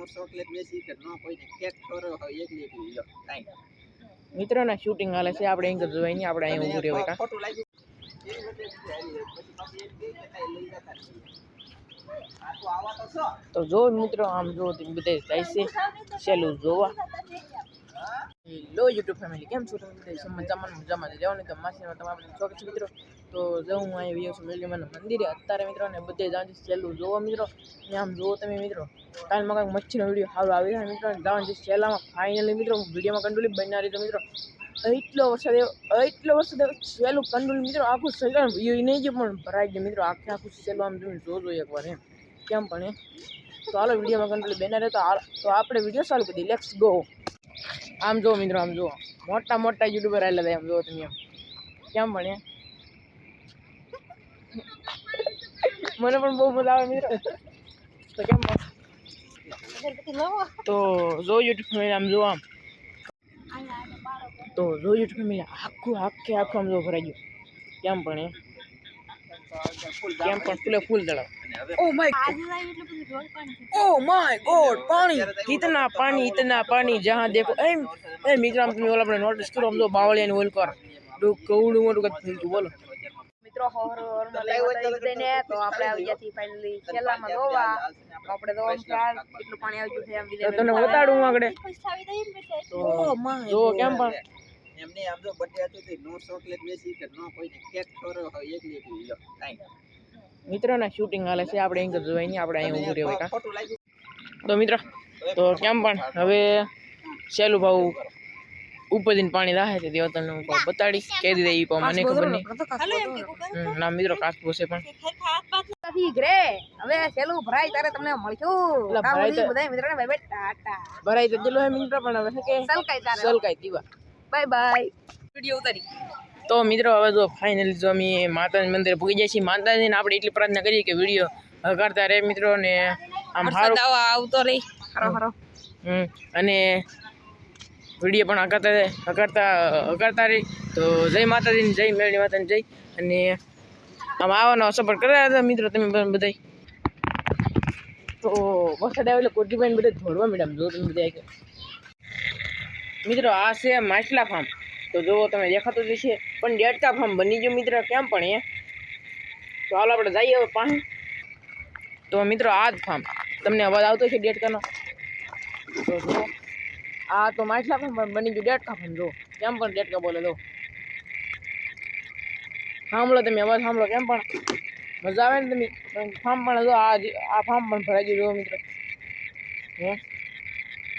નો chocolate બેસી કે નો કોઈને કેક ખવડાવ્યો હોય એકલી એકલી લ્યો કાંઈ મિત્રોના શૂટિંગ હાલે છે આપણે અહીં જોવાય નહીં આપણે અહીં ઊભું રહેવાય કાં ખોટું લાગ્યું એની વચ્ચે જ હાલી. પછી પાછી એક ગઈ કે કાંઈ લઈ જતા નહીં. આ તો આવા તો છો તો જો મિત્રો આમ જો તમે બધા જાય છે સહેલું જોવા હેલો યુટ્યુબ ફેમિલી કેમ છો તમે બધા મજામાં મજામાં જાઓ ને તો માસીમાં તમારા બધા સ્વાગત છે મિત્રો તો જો હું અહીં વીડિયો છું મને મંદિરે અત્યારે મિત્રો ને બધે જવાનું છે સહેલું જોવો મિત્રો ને આમ જુઓ તમે મિત્રો કાલ મકાન મચ્છીનો વીડિયો સારો આવી જાય મિત્રો જવાનું છે સહેલામાં ફાઇનલી મિત્રો વિડીયોમાં કંડોલી બનનાર તો મિત્રો એટલો વરસાદ આવ્યો એટલો વરસાદ આવ્યો સહેલું કંડોલી મિત્રો આખું સહેલું નહીં ગયો પણ ભરાઈ ગયું મિત્રો આખે આખું સહેલું આમ તમે જોજો એકવાર એમ કેમ પણ એ તો હાલો વિડીયોમાં કંટ્રોલ બેનર તો તો આપણે વીડિયો ચાલુ કરી લેટ્સ ગો આમ જો મિત્રો, આમ જુઓ. મોટા મોટા યુટ્યુબર આવેલા હતા એમ જુઓ તમે કેમ ભણ્યા મને પણ બહુ મજા આવે મિત્રો. તો કેમ તો જો યુટ્યુબ ફેમિલી આમ જો આમ. તો જો યુટ્યુબ ફેમિલી આખું, આખે, આખું આમ જો ભરાઈ ગયું. કેમ એ કેમ પણ ઓ માય ઓ પાણી. પાણી પાણી જહાં દેખો. એમ એ મિત્રો તો બાવળિયાની ઓલ કર. કવડું મોટું કંઈક આપણે તને બતાડું આગળ. એમને આમ જો બર્થડે હતો તે નો ચોકલેટ બેસી કે નો કોઈને કેક ખોરો હોય એક એકલી લ્યો કાંઈ મિત્રોના શૂટિંગ હાલે છે આપણે અહીં જોઈ નહીં આપણે અહીં ઊભું રહેવાય કાં. તો મિત્રો તો કેમ પણ હવે સહેલું ભાવ ઉપરથી પાણી રાહે છે તે તમને હું બતાડીશ કહી દીધે એ પણ મને ખબર નહીં. ના મિત્રો કાચબો છે પણ. હવે છેલ્લું ભરાય ત્યારે તમને મળશું. ભરાય તો- બધાય મિત્રોને બાય બાય ટાટા. તો ગયેલો હે મિત્રો પણ હવે કે? સલકાઈ તારે. સલકાઈ દીવા. બાય બાય વીડિયો ઉતારી. તો મિત્રો હવે જો ફાઇનલી જો અમે માતાજી મંદિરે પૂગી જાય છીએ માતાજીને આપણે એટલી પ્રાર્થના કરીએ કે વીડિયો હકારતા રહે મિત્રો ને આમ સારું આવતો રહી. હરો હરો. હમ અને વીડિયો પણ હકારતા રહે હકારતા હકારતા રહી. તો જય માતાજીની જય મેળવી માતાની જય. અને આમ આવવાનો સપોર્ટ કર્યા હતા મિત્રો તમે પણ બધાય. તો વરસાદ આવેલો કોટી બધા ધોડવા મેડમ જો તમે બધા કે મિત્રો, આ છે માછલા ફાર્મ તો જુઓ તમે દેખાતું જ છે પણ ડેટકા ફાર્મ બની ગયું મિત્ર, કેમ પણ એ? તો હાલો આપણે જઈએ હવે પાસે તો મિત્રો, આ જ ફાર્મ તમને અવાજ આવતો છે ડેટકાનો તો જુઓ. આ તો માછલા ફાર્મ પણ બની ગયું ડેટકા ફાર્મ જુઓ. કેમ પણ ડેટકા બોલે જો સાંભળો તમે અવાજ, સાંભળો કેમ પણ? મજા આવે ને તમે? ફાર્મ પણ જો આ જ- આ ફાર્મ પણ ભરાઈ ગયું, જુઓ મિત્રો. હે?